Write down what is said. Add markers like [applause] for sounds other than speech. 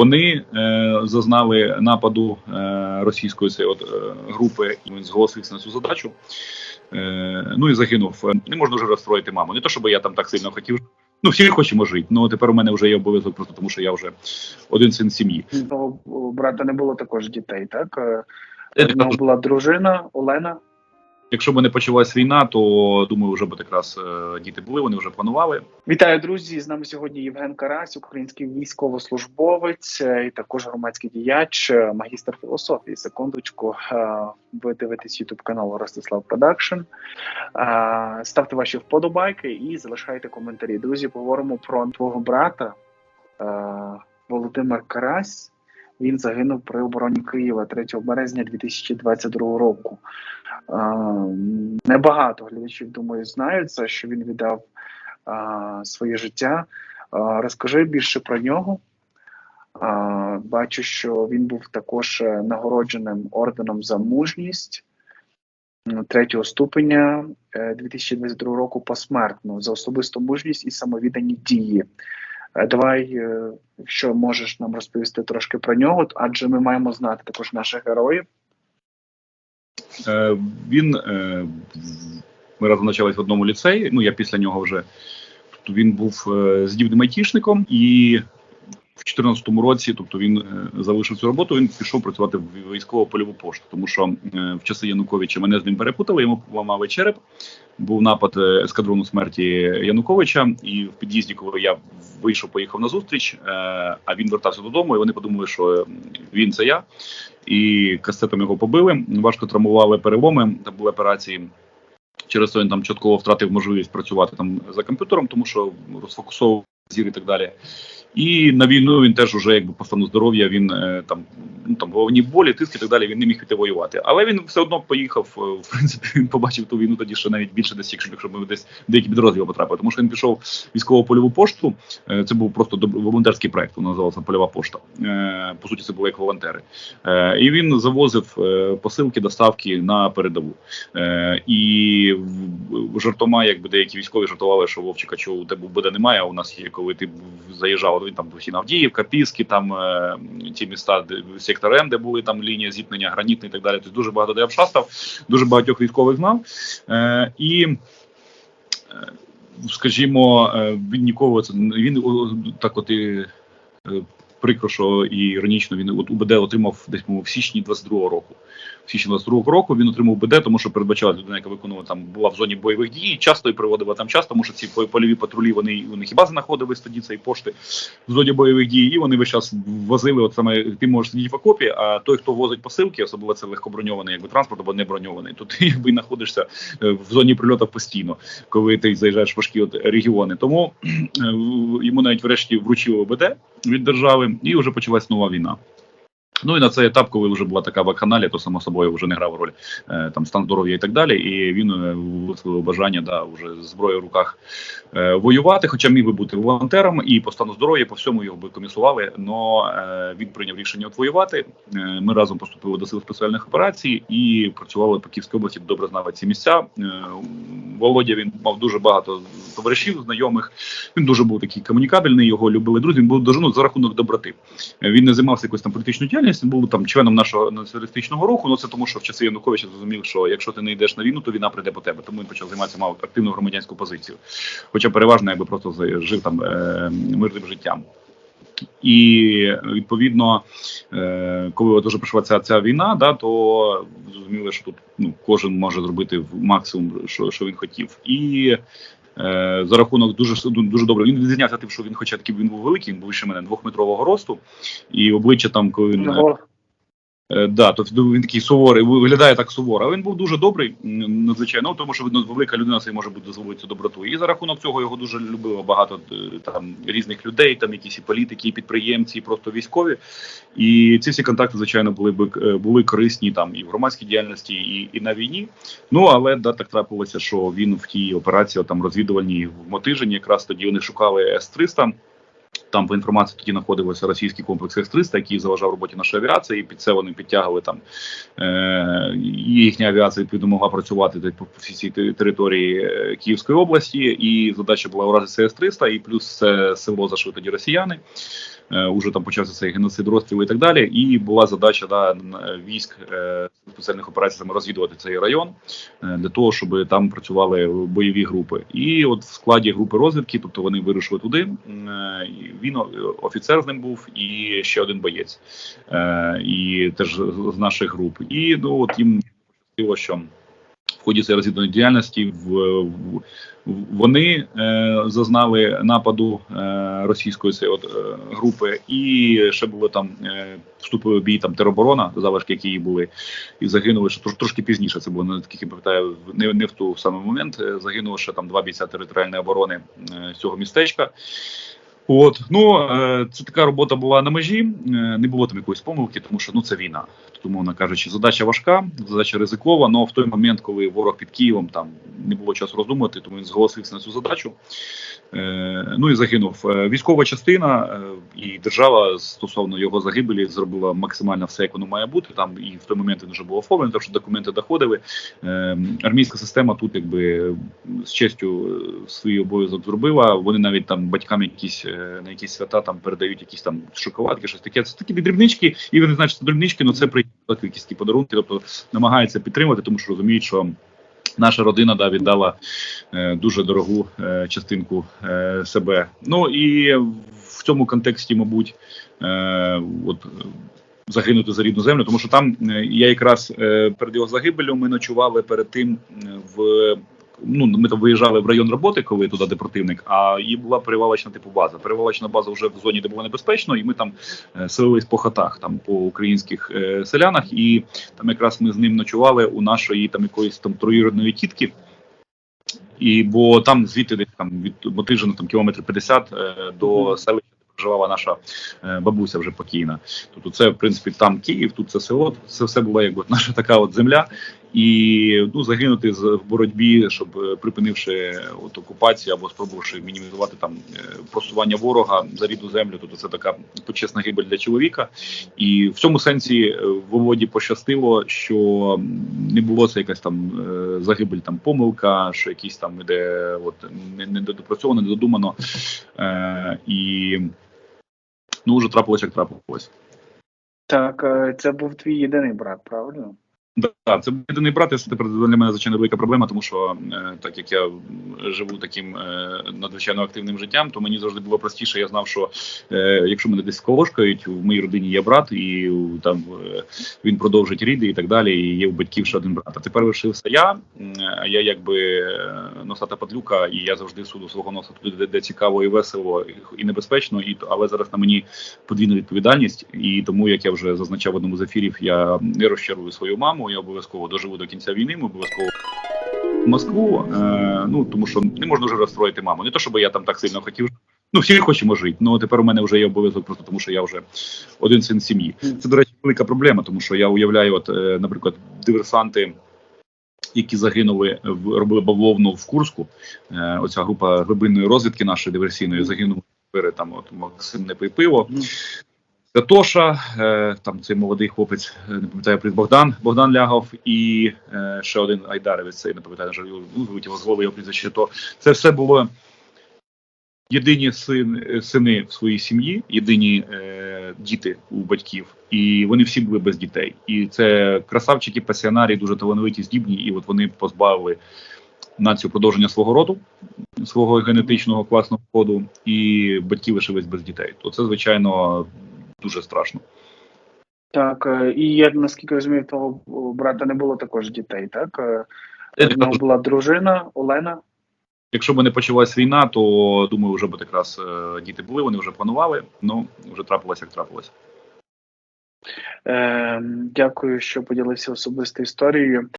Вони е, зазнали нападу е, російської цієї от, е, групи, і він зголосився на цю задачу. Е, ну і загинув. Не можна вже розстроїти маму. Не то, щоб я там так сильно хотів. Ну, всі хочемо жити. Ну тепер у мене вже є обов'язок, просто тому що я вже один син сім'ї. У брата не було також дітей, так? Е, Я У нього була дружина Олена. Якщо б не почалась війна, то думаю, вже б якраз е, діти були, вони вже планували. Вітаю, друзі! З нами сьогодні Євген Карась, український військовослужбовець е, і також громадський діяч, е, магістр філософії. Секундочку, ви дивитесь ютуб канал Ростислав Продакшн. Ставте ваші вподобайки і залишайте коментарі. Друзі, поговоримо про твого брата Володимир Карась. Він загинув при обороні Києва 3 березня 2022 року. Е, Небагато глядачів, думаю, знають це, що він віддав е, своє життя. Е, Розкажи більше про нього. Е, Бачу, що він був також е, нагородженим орденом за мужність третього ступеня е, 2022 року посмертно за особисту мужність і самовіддані дії. Е, Давай, е, якщо можеш нам розповісти трошки про нього, адже ми маємо знати також наших героїв. Е, він ми разом навчались в одному ліцеї. Ну я після нього вже він був здібним айтішником, і в 2014 році, тобто він е, залишив цю роботу. Він пішов працювати в військову польову пошту, тому що е, в часи Януковича мене з ним перепутали. Йому поламали череп. Був напад е, ескадрону смерті Януковича, і в під'їзді, коли я вийшов, поїхав на зустріч, а він вертався додому, і вони подумали, що він це я. І кастетом його побили. Важко травмували переломи. Там були операції. Через це він там чітко втратив можливість працювати там за комп'ютером, тому що розфокусовував зір і так далі. І на війну він теж уже якби по стану здоров'я він е, там ну там головні болі, тиск і так далі. Він не міг піти воювати. Але він все одно поїхав. е, В принципі, [laughs] він побачив ту війну тоді, що навіть більше десь, якщо ми десь деякі підрозділи потрапили. Тому що він пішов в військово польову пошту. Е, Це був просто волонтерський проект. Він називався Польова пошта. По суті, це були як волонтери. І він завозив посилки, доставки на передову. І жартома, якби деякі військові жартували, що Вовчика, чого у тебе буде немає. У нас є, коли ти заїжджав, він там всі Авдіївка, Піски, там е, ті міста, сектор М, де були там лінія зіткнення, гранітний і так далі. Тобто дуже багато де я вшастав, дуже багатьох військових знав. Е, І е, скажімо, він нікого це він так, от і прикро, що і іронічно він УБД отримав десь в січні 22-го року. В січні 22-го року він отримав УБД, тому що передбачала людина, яка виконувала там була в зоні бойових дій, часто і приводила там час, тому що ці польові патрулі вони у них і бази знаходились тоді цієї пошти в зоні бойових дій, і вони весь час возили. От саме ти можеш сидіти в окопі, а той, хто возить посилки, особливо це легкоброньований якби транспорт або не броньований, то ти якби знаходишся е, в зоні прильоту постійно, коли ти заїжджаєш в важкі от регіони. Тому е, йому навіть врешті вручили ОБД від держави, і вже почалась нова війна. Ну і на цей етап, коли вже була така вакханалія, то само собою вже не грав роль е, там стан здоров'я і так далі. І він е, висловив бажання да, вже з зброєю в руках е, воювати. Хоча міг би бути волонтером, і по стану здоров'я по всьому його би комісували. але він прийняв рішення от воювати. Е, ми разом поступили до сил спеціальних операцій і працювали по Київській області. Добре знали ці місця. Володя він мав дуже багато товаришів, знайомих. Він дуже був такий комунікабельний. Його любили друзі. Він був дуже ну, за рахунок доброти. Він не займався якоюсь там політичною діяльністю, він був там членом нашого націоналістичного руху. Ну це тому, що в часи Януковича зрозумів, що якщо ти не йдеш на війну, то війна прийде по тебе. Тому він почав займатися мав активну громадянську позицію. Хоча переважно якби просто жив там е, мирним життям. І відповідно, е, коли вже прийшла ця, ця війна, да, то зрозуміли, що тут ну, кожен може зробити максимум, що, що він хотів. І за рахунок дуже дуже добре. Він відрізнявся тим, що він, хоча таки він був великий, він був ще мене двохметрового росту, і обличчя там, коли він. Е, да, тобто він такий суворий, виглядає так суворо. Але він був дуже добрий, надзвичайно, тому що велика людина собі може бути дозволити доброту. І за рахунок цього його дуже любило багато е, там різних людей, там якісь і політики, і підприємці, і просто військові. І ці всі контакти, звичайно, були е, були корисні там і в громадській діяльності, і, і на війні. Ну але да, так трапилося, що він в тій операції, там розвідувальній в Мотижині, якраз тоді вони шукали С-300. Там по інформації тоді знаходився російський комплекс С-300, який заважав роботі нашої авіації. І під це вони підтягували там е, їхня авіація відповідно могла працювати де по всій території е, Київської області. І задача була уразити С-300, і плюс це село зашли тоді росіяни. Е, уже там почався цей геноцид розстріли і так далі. І була задача да, військ е, спеціальних операцій розвідувати цей район е, для того, щоб там працювали бойові групи. І от в складі групи розвідки, тобто вони вирушили туди. е, Він офіцер з ним був, і ще один боєць, е, і теж з наших груп. І ну от їм пощастило, що в ході цієї розвідувальної діяльності в, в вони е, зазнали нападу е, російської цієї от, е, групи, і ще було там е, вступили в бій там тероборона, залишки, які були, і загинули ще трош, трошки пізніше. Це було не таких, я пам'ятаю, не, не в ту самий момент. е, Загинуло ще там два бійця територіальної оборони е, цього містечка. От ну е, це така робота була на межі. е, Не було там якоїсь помилки, тому що ну це війна. Тут, умовно кажучи, задача важка, задача ризикова. але в той момент, коли ворог під Києвом там не було часу роздумувати, тому він зголосився на цю задачу. Е, ну і загинув. Військова частина і держава стосовно його загибелі зробила максимально все, як воно має бути. Там і в той момент він вже був оформлений, тому що документи доходили. Армійська система тут, якби з честю свій обов'язок зробила. Вони навіть там батькам якісь на якісь свята там передають якісь там шоколадки, щось таке. Це такі дрібнички, і вони це дрібнички, але це приємно якісь такі подарунки. Тобто намагаються підтримати, тому що розуміють, що. Наша родина да, віддала е, дуже дорогу е, частинку е, себе. Ну і в цьому контексті, мабуть, е, от загинути за рідну землю, тому що там е, я якраз е, перед його загибелю ми ночували перед тим е, в. Ну, ми там виїжджали в район роботи, коли туди де противник, а і була перевалочна типу база. Перевалочна база вже в зоні, де було небезпечно, і ми там е, селились по хатах, там по українських е, селянах, і там якраз ми з ним ночували у нашої там якоїсь там троюродної тітки. І бо там звідти десь там від Мотижина там кілометр 50 е, до селища проживала наша е, бабуся вже покійна. Тобто, це в принципі там Київ, тут це село. Це все була якби наша така от земля. І ну загинути в боротьбі, щоб е, припинивши от окупацію або спробувавши мінімізувати там е, просування ворога за рідну землю. Тобто це така почесна гибель для чоловіка. І в цьому сенсі е, Володі пощастило, що не було це якась там загибель, там помилка, що якісь там іде от не, не допрацьовано, не. Е, і ну вже трапилось, як трапилось. Так, це був твій єдиний брат, правильно? Да, це єдиний брат, це тепер для мене звичайно велика проблема, тому що е, так як я живу таким е, надзвичайно активним життям, то мені завжди було простіше. Я знав, що е, якщо мене десь колошкають, в моїй родині є брат, і там він продовжить ріди і так далі. І є у батьків ще один брат. А тепер лишився я. А я якби носата падлюка, і я завжди суду свого носа туди, де, де цікаво і весело, і небезпечно. І але зараз на мені подвійна відповідальність, і тому як я вже зазначав в одному з ефірів, я не розчарую свою маму. Я обов'язково доживу до кінця війни. Ми обов'язково Москву. Е, ну тому що не можна вже розстроїти маму. Не то, щоб я там так сильно хотів. Ну, всі хочемо жити. Ну тепер у мене вже є обов'язок, просто тому що я вже один син сім'ї. Це, до речі, велика проблема, тому що я уявляю, от, е, наприклад, диверсанти. Які загинули робили бавовну в Курську, е, оця група глибинної розвідки нашої диверсійної загинули там от Максим не пий пиво. Мгм. Е, там цей молодий хлопець, е, не пам'ятаю Богдан, Богдан Лягов і е, ще один Айдаровець, цей не пам'ятаю, на жаль, ну, з голови його прізвище. То це все було єдині син, сини в своїй сім'ї, єдині е, діти у батьків, і вони всі були без дітей. І це красавчики, пасіонарі, дуже талановиті, здібні, і от вони позбавили націю продовження свого роду, свого генетичного класного коду, і батьки лишились без дітей. То це, звичайно, дуже страшно. Так, е, і я наскільки розумію, твого брата не було також дітей, так? Е, У нього була дружина Олена. Якщо б не почалась війна, то думаю, вже б якраз е, діти були, вони вже планували. Ну вже трапилось, як трапилось. Е, Дякую, що поділився особистою історією.